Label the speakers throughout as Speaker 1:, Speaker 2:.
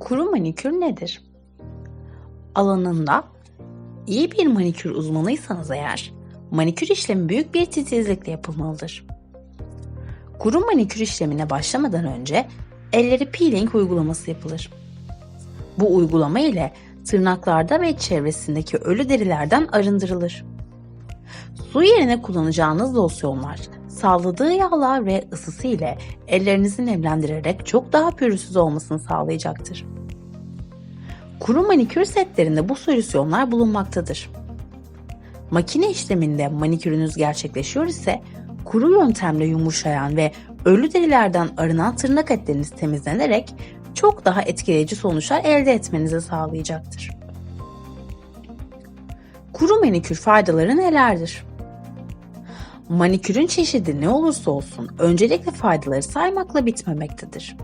Speaker 1: Kuru manikür nedir? Alanında iyi bir manikür uzmanıysanız eğer, manikür işlemi büyük bir titizlikle yapılmalıdır. Kuru manikür işlemine başlamadan önce elleri peeling uygulaması yapılır. Bu uygulama ile tırnaklarda ve çevresindeki ölü derilerden arındırılır. Su yerine kullanacağınız losyonlar sağladığı yağlar ve ısısı ile ellerinizi nemlendirerek çok daha pürüzsüz olmasını sağlayacaktır. Kuru manikür setlerinde bu solüsyonlar bulunmaktadır. Makine işleminde manikürünüz gerçekleşiyor ise kuru yöntemle yumuşayan ve ölü derilerden arınan tırnak etleriniz temizlenerek çok daha etkileyici sonuçlar elde etmenizi sağlayacaktır. Kuru manikür faydaları nelerdir? Manikürün çeşidi ne olursa olsun öncelikle faydaları saymakla bitmemektedir.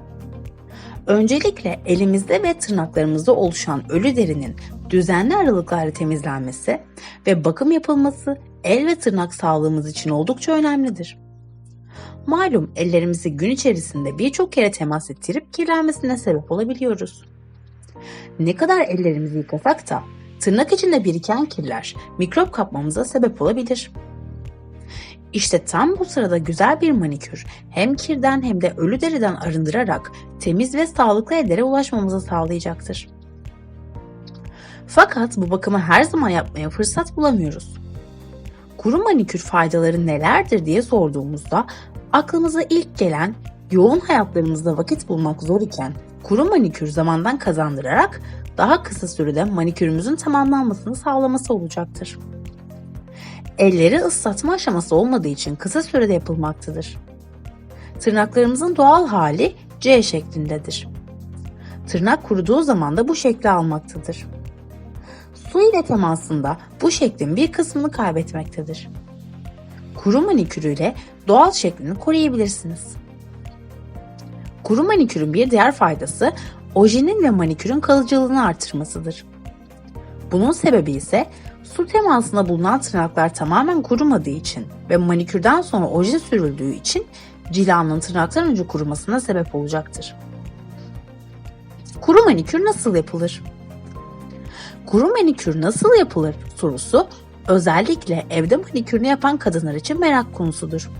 Speaker 1: Öncelikle elimizde ve tırnaklarımızda oluşan ölü derinin düzenli aralıklarla temizlenmesi ve bakım yapılması el ve tırnak sağlığımız için oldukça önemlidir. Malum ellerimizi gün içerisinde birçok kere temas ettirip kirlenmesine sebep olabiliyoruz. Ne kadar ellerimizi yıkasak da tırnak içinde biriken kirler mikrop kapmamıza sebep olabilir. İşte tam bu sırada güzel bir manikür hem kirden hem de ölü deriden arındırarak temiz ve sağlıklı ellere ulaşmamızı sağlayacaktır. Fakat bu bakımı her zaman yapmaya fırsat bulamıyoruz. Kuru manikür faydaları nelerdir diye sorduğumuzda aklımıza ilk gelen yoğun hayatlarımızda vakit bulmak zor iken kuru manikür zamandan kazandırarak daha kısa sürede manikürümüzün tamamlanmasını sağlaması olacaktır. Elleri ıslatma aşaması olmadığı için kısa sürede yapılmaktadır. Tırnaklarımızın doğal hali C şeklindedir. Tırnak kuruduğu zaman da bu şekli almaktadır. Su ile temasında bu şeklin bir kısmını kaybetmektedir. Kuru manikürüyle doğal şeklini koruyabilirsiniz. Kuru manikürün bir diğer faydası ojenin ve manikürün kalıcılığını artırmasıdır. Bunun sebebi ise su temasında bulunan tırnaklar tamamen kurumadığı için ve manikürden sonra oje sürüldüğü için cilanın tırnaktan önce kurumasına sebep olacaktır. Kuru manikür nasıl yapılır? Kuru manikür nasıl yapılır sorusu özellikle evde manikürünü yapan kadınlar için merak konusudur.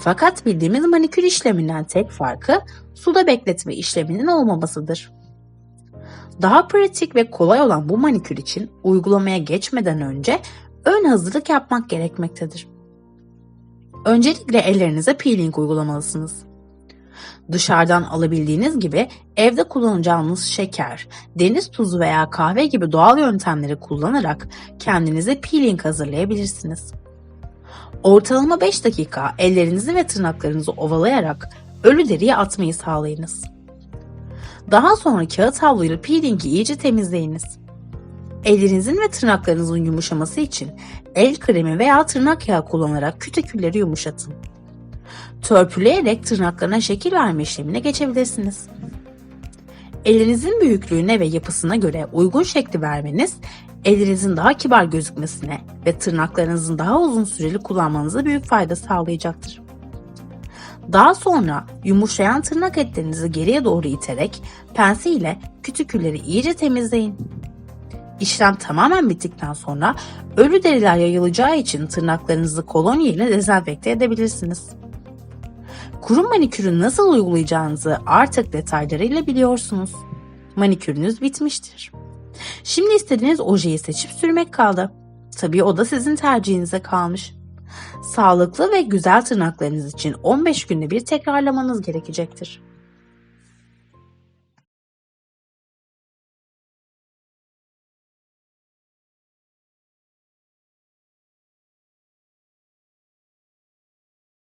Speaker 1: Fakat bildiğimiz manikür işleminden tek farkı suda bekletme işleminin olmamasıdır. Daha pratik ve kolay olan bu manikür için uygulamaya geçmeden önce ön hazırlık yapmak gerekmektedir. Öncelikle ellerinize peeling uygulamalısınız. Dışarıdan alabildiğiniz gibi evde kullanacağınız şeker, deniz tuzu veya kahve gibi doğal yöntemleri kullanarak kendinize peeling hazırlayabilirsiniz. Ortalama 5 dakika ellerinizi ve tırnaklarınızı ovalayarak ölü deriyi atmayı sağlayınız. Daha sonra kağıt havluyla peelingi iyice temizleyiniz. Ellerinizin ve tırnaklarınızın yumuşaması için el kremi veya tırnak yağı kullanarak kütikülleri yumuşatın. Törpüleyerek tırnaklarına şekil verme işlemine geçebilirsiniz. Elinizin büyüklüğüne ve yapısına göre uygun şekli vermeniz, elinizin daha kibar gözükmesine ve tırnaklarınızın daha uzun süreli kullanmanıza büyük fayda sağlayacaktır. Daha sonra yumuşayan tırnak etlerinizi geriye doğru iterek pense ile kütükülleri iyice temizleyin. İşlem tamamen bittikten sonra ölü deriler yayılacağı için tırnaklarınızı kolonya ile dezenfekte edebilirsiniz. Kuru manikürü nasıl uygulayacağınızı artık detaylarıyla biliyorsunuz. Manikürünüz bitmiştir. Şimdi istediğiniz ojeyi seçip sürmek kaldı. Tabii o da sizin tercihinize kalmış. Sağlıklı ve güzel tırnaklarınız için 15 günde bir tekrarlamanız gerekecektir.